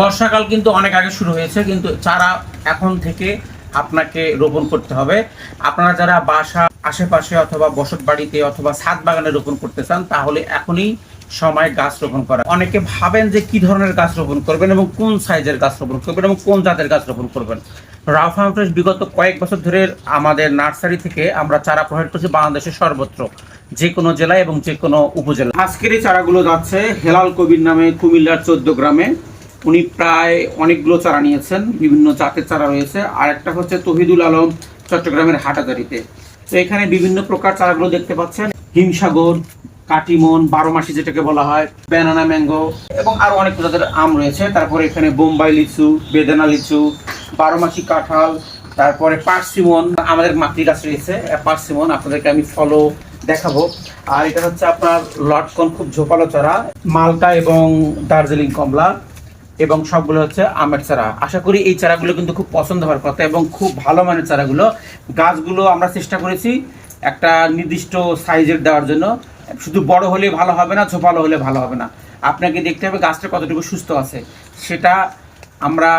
বর্ষাকাল কিন্তু অনেক আগে শুরু হয়েছে, কিন্তু চারা এখন থেকে আপনাকে রোপণ করতে হবে। আপনারা যারা বাসা, আশেপাশে অথবা বসত বাড়িতে অথবা ছাদ বাগানে রোপণ করতে চান, তাহলে এখনই সময় গাছ রোপণ করা। অনেকে ভাবেন যে কি ধরনের গাছ রোপণ করবেন এবং কোন সাইজের গাছ রোপণ করবেন এবং কোন জাতের গাছ রোপণ করবেন। ফার্ম বিগত কয়েক বছর ধরে আমাদের নার্সারি থেকে আমরা চারা প্রোভাইড করছি বাংলাদেশের সর্বত্র, যে কোনো জেলায় এবং যে কোনো উপজেলা আজকের এই চারাগুলো যাচ্ছে হেলাল কবির নামে কুমিল্লার চোদ্দ গ্রামে। উনি প্রায় অনেকগুলো চারা নিয়েছেন, বিভিন্ন জাতের চারা রয়েছে। আর একটা হচ্ছে তহিদুল আলম চট্টগ্রামের হাটাদারিতে তো এখানে বিভিন্ন প্রকার চারাগুলো দেখতে পাচ্ছেন। হিমসাগর, কাটিমন, বারো মাসি যেটাকে বলা হয়, ব্যানানা ম্যাঙ্গো, এবং আরও অনেক প্রজাতির আম রয়েছে। তারপরে এখানে বোম্বাই লিচু, বেদানা লিচু, বারো মাসি কাঁঠাল, তারপরে পার্সিমন, আমাদের মাতৃ গাছ রয়েছে, পার্সিমন, আপনাদেরকে আমি ফলো দেখাবো। আর এটা হচ্ছে আপনার লটকন খুব ঝোপালো চারা মালটা এবং দার্জিলিং কমলা। এবং সবগুলো হচ্ছে আমের চারা। আশা করি এই চারাগুলো কিন্তু খুব পছন্দ হওয়ার কথা এবং খুব ভালো মানের চারাগুলো। গাছগুলো আমরা চেষ্টা করেছি একটা নির্দিষ্ট সাইজের দেওয়ার জন্য। শুধু বড় হলে ভালো হবে না, ঝোপালো হলে ভালো হবে না। আপনাকে দেখতে হবে গাছটা কতটুকু সুস্থ আছে। সেটা আমরা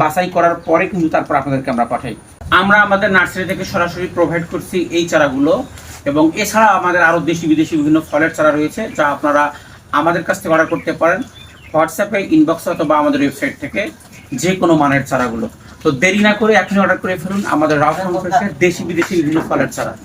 বাছাই করার পরে কিন্তু তারপর আপনাদেরকে আমরা পাঠাই। আমরা আমাদের নার্সারি থেকে সরাসরি প্রোভাইড করছি এই চারাগুলো এবং এছাড়া আমাদের আরও দেশি বিদেশি বিভিন্ন ফলের চারা রয়েছে যা আপনারা আমাদের কাছ থেকে অর্ডার করতে পারেন। হোয়াটসঅ্যাপে ইনবক্স অথবা আমাদের ওয়েবসাইট থেকে যে কোনো মানের চারাগুলো। তো দেরি না করে এখনই অর্ডার করে ফেলুন। আমাদের রাউন্ড দেশি বিদেশি বিভিন্ন ফলের চারা।